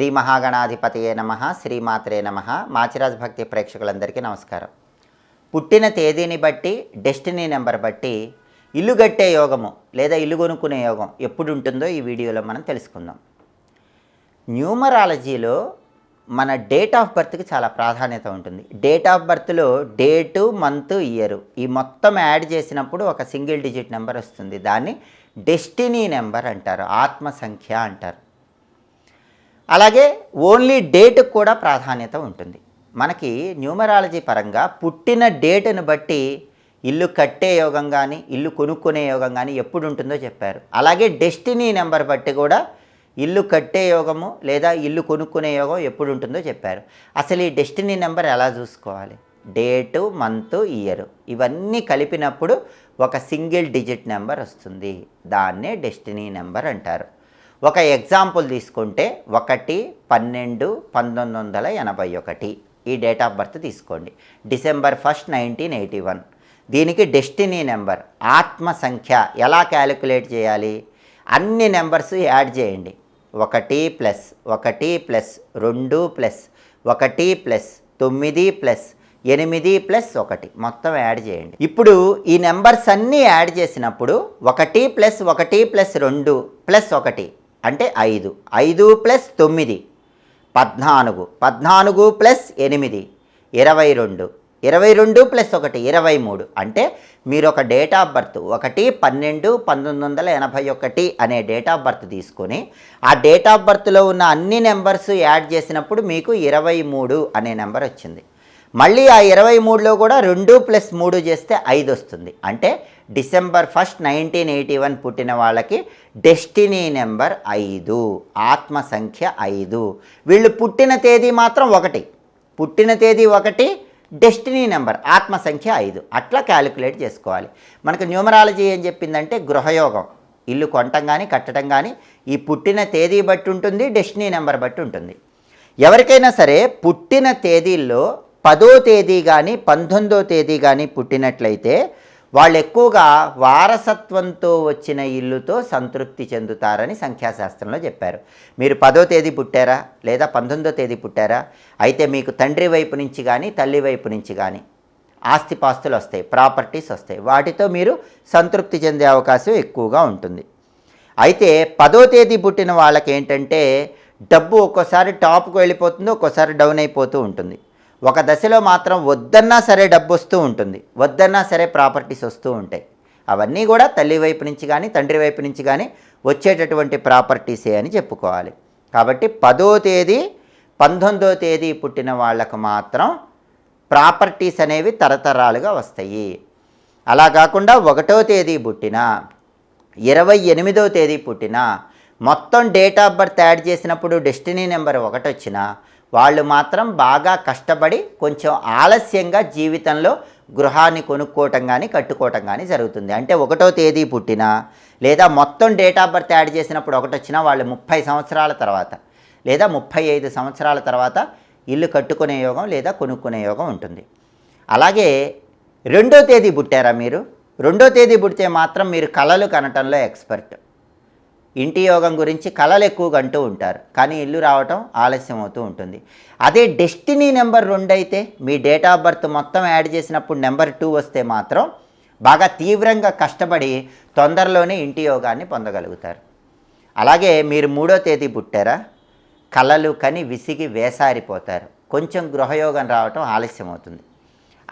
శ్రీ మహాగణాధిపతియే నమ శ్రీమాత్రే నమ. మాచిరాజ్ భక్తి ప్రేక్షకులందరికీ నమస్కారం. పుట్టిన తేదీని బట్టి డెస్టినీ నెంబర్ బట్టి ఇల్లు కట్టే యోగము లేదా ఇల్లు కొనుక్కునే యోగం ఎప్పుడు ఉంటుందో ఈ వీడియోలో మనం తెలుసుకుందాం. న్యూమరాలజీలో మన డేట్ ఆఫ్ బర్త్కి చాలా ప్రాధాన్యత ఉంటుంది. డేట్ ఆఫ్ బర్త్లో డేటు మంత్ ఇయర్ ఈ మొత్తం యాడ్ చేసినప్పుడు ఒక సింగిల్ డిజిట్ నెంబర్ వస్తుంది. దాన్ని డెస్టినీ నెంబర్ అంటారు ఆత్మ సంఖ్య అంటారు. అలాగే ఓన్లీ డేట్కి కూడా ప్రాధాన్యత ఉంటుంది. మనకి న్యూమరాలజీ పరంగా పుట్టిన డేట్ను బట్టి ఇల్లు కట్టే యోగం కానీ ఇల్లు కొనుక్కునే యోగం కానీ ఎప్పుడు ఉంటుందో చెప్పారు. అలాగే డెస్టినీ నెంబర్ బట్టి కూడా ఇల్లు కట్టే యోగము లేదా ఇల్లు కొనుక్కునే యోగం ఎప్పుడు ఉంటుందో చెప్పారు. అసలు ఈ డెస్టినీ నెంబర్ ఎలా చూసుకోవాలి? డేటు మంత్ ఇయర్ ఇవన్నీ కలిపినప్పుడు ఒక సింగిల్ డిజిట్ నెంబర్ వస్తుంది. దాన్నే డెస్టినీ నెంబర్ అంటారు. ఒక ఎగ్జాంపుల్ తీసుకుంటే ఒకటి పన్నెండు పంతొమ్మిది వందల ఎనభై ఒకటి. ఈ డేట్ ఆఫ్ బర్త్ తీసుకోండి. December first nineteen eighty one. దీనికి డెస్టినీ నెంబర్ ఆత్మ సంఖ్య ఎలా క్యాలిక్యులేట్ చేయాలి? అన్ని నెంబర్స్ యాడ్ చేయండి. ఒకటి ప్లస్ ఒకటి ప్లస్ రెండు ప్లస్ ఒకటి ప్లస్ తొమ్మిది ప్లస్ ఎనిమిది ప్లస్ ఒకటి. మొత్తం యాడ్ చేయండి. ఇప్పుడు ఈ నెంబర్స్ అన్నీ యాడ్ చేసినప్పుడు ఒకటి ప్లస్ ఒకటి ప్లస్ రెండు ప్లస్ ఒకటి. అంటే ఐదు. ఐదు ప్లస్ తొమ్మిది. పద్నాలుగు. పద్నాలుగు ప్లస్ ఎనిమిది. ఇరవై రెండు. ఇరవై రెండు ప్లస్ ఒకటి ఇరవై మూడు. అంటే మీరు ఒక డేట్ ఆఫ్ బర్త్ ఒకటి పన్నెండు పంతొమ్మిది వందల ఎనభై ఒకటి అనే డేట్ ఆఫ్ బర్త్ తీసుకొని ఆ డేట్ ఆఫ్ బర్త్లో ఉన్న అన్ని నెంబర్స్ యాడ్ చేసినప్పుడు మీకు ఇరవై మూడు అనే నెంబర్ వచ్చింది. మళ్ళీ ఆ ఇరవై మూడులో కూడా రెండు ప్లస్ మూడు చేస్తే ఐదు వస్తుంది. అంటే December first nineteen eighty one పుట్టిన వాళ్ళకి డెస్టినీ నెంబర్ ఐదు ఆత్మ సంఖ్య ఐదు. వీళ్ళు పుట్టిన తేదీ మాత్రం ఒకటి. పుట్టిన తేదీ ఒకటి డెస్టినీ నెంబర్ ఆత్మ సంఖ్య ఐదు. అట్లా క్యాలిక్యులేట్ చేసుకోవాలి. మనకు న్యూమరాలజీ ఏం చెప్పిందంటే గృహయోగం. ఇల్లు కొనటం కానీ కట్టడం కానీ ఈ పుట్టిన తేదీ బట్టి ఉంటుంది డెస్టినీ నెంబర్ బట్టి ఉంటుంది. ఎవరికైనా సరే పుట్టిన తేదీల్లో పదో తేదీ కానీ పంతొమ్మిదో తేదీ కానీ పుట్టినట్లయితే వాళ్ళు ఎక్కువగా వారసత్వంతో వచ్చిన ఇల్లుతో సంతృప్తి చెందుతారని సంఖ్యాశాస్త్రంలో చెప్పారు. మీరు పదో తేదీ పుట్టారా? లేదా పంతొమ్మిదో తేదీ పుట్టారా? అయితే మీకు తండ్రి వైపు నుంచి కానీ తల్లి వైపు నుంచి కానీ ఆస్తిపాస్తులు వస్తాయి ప్రాపర్టీస్ వస్తాయి. వాటితో మీరు సంతృప్తి చెందే అవకాశం ఎక్కువగా ఉంటుంది. అయితే పదో తేదీ పుట్టిన వాళ్ళకి ఏంటంటే డబ్బు ఒక్కోసారి టాప్కు వెళ్ళిపోతుంది ఒక్కోసారి డౌన్ అయిపోతూ ఉంటుంది. ఒక దశలో మాత్రం వద్దన్నా సరే డబ్బు వస్తూ ఉంటుంది. వద్దన్నా సరే ప్రాపర్టీస్ వస్తూ ఉంటాయి. అవన్నీ కూడా తల్లి వైపు నుంచి కానీ తండ్రి వైపు నుంచి కానీ వచ్చేటటువంటి ప్రాపర్టీసే అని చెప్పుకోవాలి. కాబట్టి పదో తేదీ పంతొమ్మిదో తేదీ పుట్టిన వాళ్ళకు మాత్రం ప్రాపర్టీస్ అనేవి తరతరాలుగా వస్తాయి. అలా కాకుండా ఒకటో తేదీ పుట్టిన ఇరవై ఎనిమిదో తేదీ పుట్టిన మొత్తం డేట్ ఆఫ్ బర్త్ యాడ్ చేసినప్పుడు డెస్టినీ నెంబర్ ఒకటి వచ్చినా వాళ్ళు మాత్రం బాగా కష్టపడి కొంచెం ఆలస్యంగా జీవితంలో గృహాన్ని కొనుక్కోవటం కానీ కట్టుకోవటం కానీ జరుగుతుంది. అంటే ఒకటో తేదీ పుట్టిన లేదా మొత్తం డేట్ ఆఫ్ బర్త్ యాడ్ చేసినప్పుడు ఒకటి వచ్చినా వాళ్ళు ముప్పై సంవత్సరాల తర్వాత లేదా ముప్పై ఐదు సంవత్సరాల తర్వాత ఇల్లు కట్టుకునే యోగం లేదా కొనుక్కునే యోగం ఉంటుంది. అలాగే రెండో తేదీ పుట్టారా మీరు? రెండో తేదీ పుడితే మాత్రం మీరు కళలు కనటంలో ఎక్స్పర్ట్. ఇంటి యోగం గురించి కళలు ఎక్కువగా అంటూ ఉంటారు. కానీ ఇల్లు రావటం ఆలస్యం అవుతూ ఉంటుంది. అదే డెస్టినీ నెంబర్ రెండు అయితే మీ డేట్ ఆఫ్ బర్త్ మొత్తం యాడ్ చేసినప్పుడు నెంబర్ టూ వస్తే మాత్రం బాగా తీవ్రంగా కష్టపడి తొందరలోనే ఇంటి యోగాన్ని పొందగలుగుతారు. అలాగే మీరు మూడో తేదీ పుట్టారా? కళలు కని విసిగి వేసారిపోతారు. కొంచెం గృహయోగం రావటం ఆలస్యం అవుతుంది.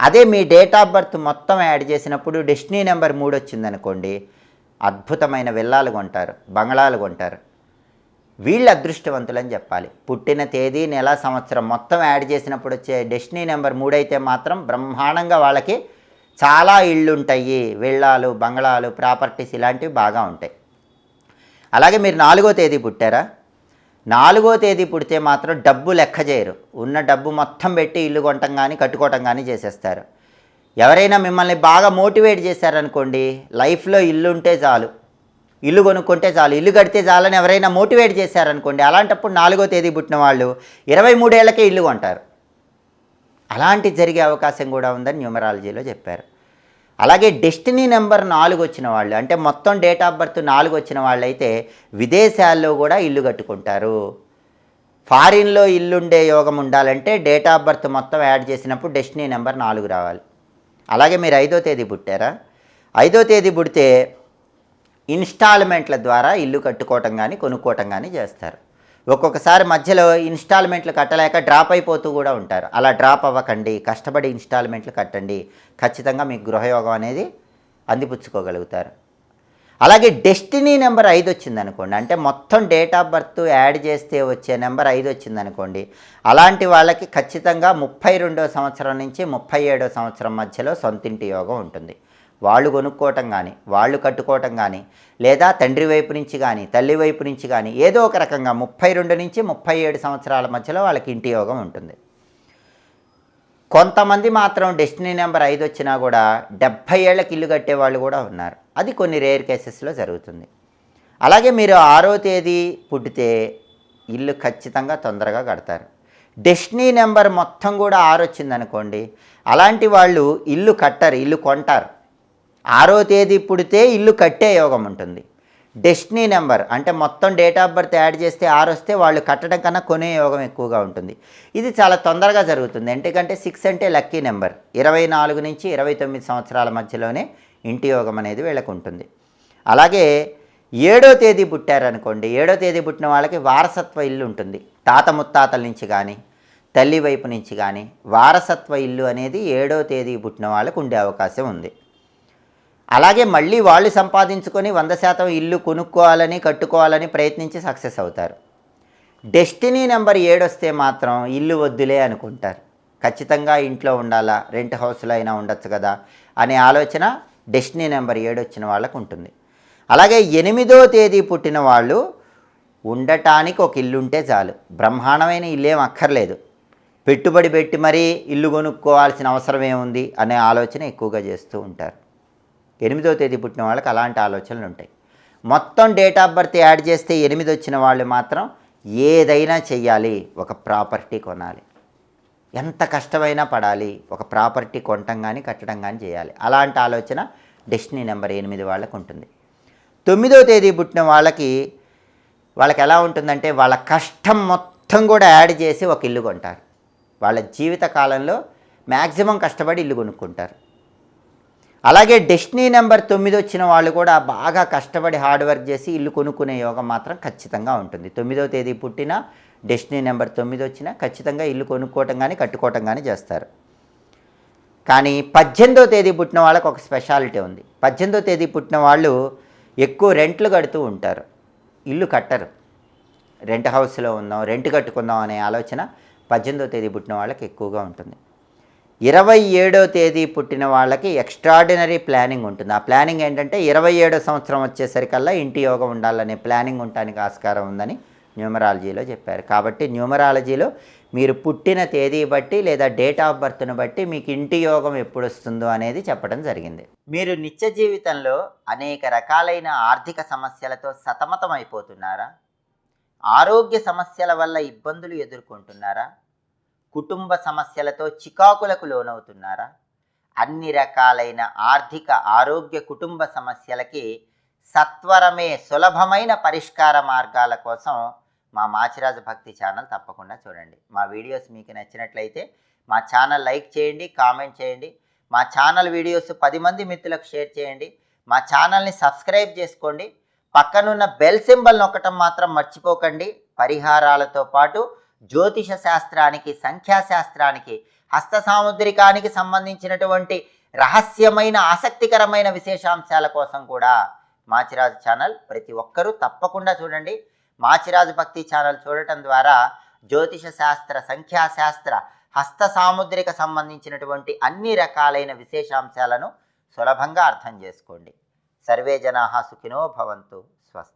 అదే మీ డేట్ ఆఫ్ బర్త్ మొత్తం యాడ్ చేసినప్పుడు డెస్టినీ నెంబర్ మూడు వచ్చిందనుకోండి అద్భుతమైన విల్లాలు కొంటారు బంగళాలు కొంటారు. వీళ్ళు అదృష్టవంతులని చెప్పాలి. పుట్టిన తేదీ నెల సంవత్సరం మొత్తం యాడ్ చేసినప్పుడు వచ్చే డెస్టినీ నెంబర్ మూడైతే మాత్రం బ్రహ్మాండంగా వాళ్ళకి చాలా ఇళ్ళు ఉంటాయి విళ్ళాలు బంగళాలు ప్రాపర్టీస్ ఇలాంటివి బాగా ఉంటాయి. అలాగే మీరు నాలుగో తేదీ పుట్టారా? నాలుగో తేదీ పుడితే మాత్రం డబ్బు లెక్క చేయరు. ఉన్న డబ్బు మొత్తం పెట్టి ఇల్లు కొనటం కానీ కట్టుకోవటం కానీ చేసేస్తారు. ఎవరైనా మిమ్మల్ని బాగా మోటివేట్ చేశారనుకోండి లైఫ్లో ఇల్లు ఉంటే చాలు. ఇల్లు కొనుక్కుంటే చాలు. ఇల్లు కడితే చాలని ఎవరైనా మోటివేట్ చేశారనుకోండి అలాంటప్పుడు నాలుగో తేదీ పుట్టిన వాళ్ళు ఇరవై మూడేళ్ళకే ఇల్లు కొంటారు. అలాంటి జరిగే అవకాశం కూడా ఉందని న్యూమరాలజీలో చెప్పారు. అలాగే డెస్టినీ నెంబర్ నాలుగు వచ్చిన వాళ్ళు అంటే మొత్తం డేట్ ఆఫ్ బర్త్ నాలుగు వచ్చిన వాళ్ళు అయితే విదేశాల్లో కూడా ఇల్లు కట్టుకుంటారు. ఫారిన్లో ఇల్లుండే యోగం ఉండాలంటే డేట్ ఆఫ్ బర్త్ మొత్తం యాడ్ చేసినప్పుడు డెస్టినీ నెంబర్ నాలుగు రావాలి. అలాగే మీరు ఐదో తేదీ పుట్టారా? ఐదో తేదీ పుడితే ఇన్స్టాల్మెంట్ల ద్వారా ఇల్లు కట్టుకోవటం కానీ కొనుక్కోవటం కానీ చేస్తారు. ఒక్కొక్కసారి మధ్యలో ఇన్స్టాల్మెంట్లు కట్టలేక డ్రాప్ అయిపోతూ కూడా ఉంటారు. అలా డ్రాప్ అవ్వకండి కష్టపడి ఇన్స్టాల్మెంట్లు కట్టండి. ఖచ్చితంగా మీకు గృహయోగం అనేది అందిపుచ్చుకోగలుగుతారు. అలాగే డెస్టినీ నెంబర్ ఐదు వచ్చింది అనుకోండి అంటే మొత్తం డేట్ ఆఫ్ బర్త్ యాడ్ చేస్తే వచ్చే నెంబర్ ఐదు వచ్చింది అనుకోండి అలాంటి వాళ్ళకి ఖచ్చితంగా ముప్పై రెండో సంవత్సరం నుంచి ముప్పై ఏడో సంవత్సరం మధ్యలో సొంతింటి యోగం ఉంటుంది. వాళ్ళు కొనుక్కోవటం కానీ వాళ్ళు కట్టుకోవటం కానీ లేదా తండ్రి వైపు నుంచి కానీ తల్లి వైపు నుంచి కానీ ఏదో ఒక రకంగా ముప్పై రెండు నుంచి ముప్పై ఏడు సంవత్సరాల మధ్యలో వాళ్ళకి ఇంటి యోగం ఉంటుంది. కొంతమంది మాత్రం డెస్టినీ నెంబర్ ఐదు వచ్చినా కూడా డెబ్భై ఏళ్ళకి ఇల్లు కట్టే వాళ్ళు కూడా ఉన్నారు. అది కొన్ని రేర్ కేసెస్లో జరుగుతుంది. అలాగే మీరు ఆరో తేదీ పుట్టితే ఇల్లు ఖచ్చితంగా తొందరగా కడతారు. డెస్టినీ నెంబర్ మొత్తం కూడా ఆరు వచ్చిందనుకోండి అలాంటి వాళ్ళు ఇల్లు కట్టరు ఇల్లు కొంటారు. ఆరో తేదీ పుడితే ఇల్లు కట్టే యోగం ఉంటుంది. డెస్టినీ నెంబర్ అంటే మొత్తం డేట్ ఆఫ్ బర్త్ యాడ్ చేస్తే ఆరు వస్తే వాళ్ళు కట్టడం కన్నా కొనే యోగం ఎక్కువగా ఉంటుంది. ఇది చాలా తొందరగా జరుగుతుంది. ఎందుకంటే సిక్స్ అంటే లక్కీ నెంబర్. ఇరవై నాలుగు నుంచి ఇరవై తొమ్మిది సంవత్సరాల మధ్యలోనే ఇంటి యోగం అనేది వీళ్ళకు ఉంటుంది. అలాగే ఏడో తేదీ పుట్టారనుకోండి. ఏడో తేదీ పుట్టిన వాళ్ళకి వారసత్వ ఇల్లు ఉంటుంది. తాత ముత్తాతల నుంచి కానీ తల్లి వైపు నుంచి కానీ వారసత్వ ఇల్లు అనేది ఏడో తేదీ పుట్టిన వాళ్ళకు ఉండే అవకాశం ఉంది. అలాగే మళ్ళీ వాళ్ళు సంపాదించుకొని వంద శాతం ఇల్లు కొనుక్కోవాలని కట్టుకోవాలని ప్రయత్నించి సక్సెస్ అవుతారు. డెస్టినీ నెంబర్ ఏడు వస్తే మాత్రం ఇల్లు వద్దులే అనుకుంటారు. ఖచ్చితంగా ఇంట్లో ఉండాలా రెంట్ హౌస్లో అయినా ఉండొచ్చు కదా అనే ఆలోచన డెస్టినీ నెంబర్ ఏడు వచ్చిన వాళ్ళకు ఉంటుంది. అలాగే ఎనిమిదో తేదీ పుట్టిన వాళ్ళు ఉండటానికి ఒక ఇల్లు ఉంటే చాలు. బ్రహ్మాండమైన ఇల్లేం అక్కర్లేదు. పెట్టుబడి పెట్టి మరీ ఇల్లు కొనుక్కోవాల్సిన అవసరం ఏముంది అనే ఆలోచన ఎక్కువగా చేస్తూ ఉంటారు. ఎనిమిదో తేదీ పుట్టిన వాళ్ళకి అలాంటి ఆలోచనలు ఉంటాయి. మొత్తం డేట్ ఆఫ్ బర్త్ యాడ్ చేస్తే ఎనిమిది వచ్చిన వాళ్ళు మాత్రం ఏదైనా చెయ్యాలి ఒక ప్రాపర్టీ కొనాలి. ఎంత కష్టమైనా పడాలి ఒక ప్రాపర్టీ కొనటం కానీ కట్టడం కానీ చేయాలి. అలాంటి ఆలోచన డెస్టినీ నెంబర్ ఎనిమిది వాళ్ళకు ఉంటుంది. తొమ్మిదో తేదీ పుట్టిన వాళ్ళకి వాళ్ళకి ఎలా ఉంటుందంటే వాళ్ళ కష్టం మొత్తం కూడా యాడ్ చేసి ఒక ఇల్లు కొంటారు. వాళ్ళ జీవిత కాలంలో మ్యాక్సిమం కష్టపడి ఇల్లు కొనుక్కుంటారు. అలాగే డెస్టినీ నెంబర్ తొమ్మిది వచ్చిన వాళ్ళు కూడా బాగా కష్టపడి హార్డ్ వర్క్ చేసి ఇల్లు కొనుక్కునే యోగం మాత్రం ఖచ్చితంగా ఉంటుంది. తొమ్మిదో తేదీ పుట్టిన డెస్టినీ నెంబర్ తొమ్మిది వచ్చినా ఖచ్చితంగా ఇల్లు కొనుక్కోవటం కానీ కట్టుకోవటం కానీ చేస్తారు. కానీ పద్దెనిమిదో తేదీ పుట్టిన వాళ్ళకి ఒక స్పెషాలిటీ ఉంది. పద్దెనిమిదో తేదీ పుట్టిన వాళ్ళు ఎక్కువ రెంట్లు కడుతూ ఉంటారు. ఇల్లు కట్టరు. రెంట్ హౌస్లో ఉందాం రెంట్ కట్టుకుందాం అనే ఆలోచన పద్దెనిమిదో తేదీ పుట్టిన వాళ్ళకి ఎక్కువగా ఉంటుంది. ఇరవై ఏడో తేదీ పుట్టిన వాళ్ళకి ఎక్స్ట్రాడినరీ ప్లానింగ్ ఉంటుంది. ఆ ప్లానింగ్ ఏంటంటే ఇరవై ఏడో సంవత్సరం వచ్చేసరికల్లా ఇంటి యోగం ఉండాలనే ప్లానింగ్ ఉండడానికి ఆస్కారం ఉందని న్యూమరాలజీలో చెప్పారు. కాబట్టి న్యూమరాలజీలో మీరు పుట్టిన తేదీ బట్టి లేదా డేట్ ఆఫ్ బర్త్ను బట్టి మీకు ఇంటి యోగం ఎప్పుడు వస్తుందో అనేది చెప్పడం జరిగింది. మీరు నిత్య జీవితంలో అనేక రకాలైన ఆర్థిక సమస్యలతో సతమతం అయిపోతున్నారా ఆరోగ్య సమస్యల వల్ల ఇబ్బందులు ఎదుర్కొంటున్నారా? కుటుంబ సమస్యలతో చికాకులకు లోనవుతున్నారా? అన్ని రకాలైన ఆర్థిక ఆరోగ్య కుటుంబ సమస్యలకి సత్వరమే సులభమైన పరిష్కార మార్గాల కోసం మా మాచిరాజు భక్తి ఛానల్ తప్పకుండా చూడండి. మా వీడియోస్ మీకు నచ్చినట్లయితే మా ఛానల్ లైక్ చేయండి కామెంట్ చేయండి. మా ఛానల్ వీడియోస్ పది మంది మిత్రులకు షేర్ చేయండి. మా ఛానల్ని సబ్స్క్రైబ్ చేసుకోండి. పక్కనున్న బెల్ సింబల్ నొక్కటం మాత్రం మర్చిపోకండి. పరిహారాలతో పాటు జ్యోతిష శాస్త్రానికి సంఖ్యాశాస్త్రానికి హస్త సాముద్రికానికి సంబంధించినటువంటి రహస్యమైన ఆసక్తికరమైన విశేషాంశాల కోసం కూడా మాచిరాజు ఛానల్ ప్రతి ఒక్కరూ తప్పకుండా చూడండి. మాచిరాజు భక్తి ఛానల్ చూడటం ద్వారా జ్యోతిష శాస్త్ర సంఖ్యాశాస్త్ర హస్త సాముద్రిక సంబంధించినటువంటి అన్ని రకాలైన విశేషాంశాలను సులభంగా అర్థం చేసుకోండి. సర్వే జనా సుఖినో భవంతు.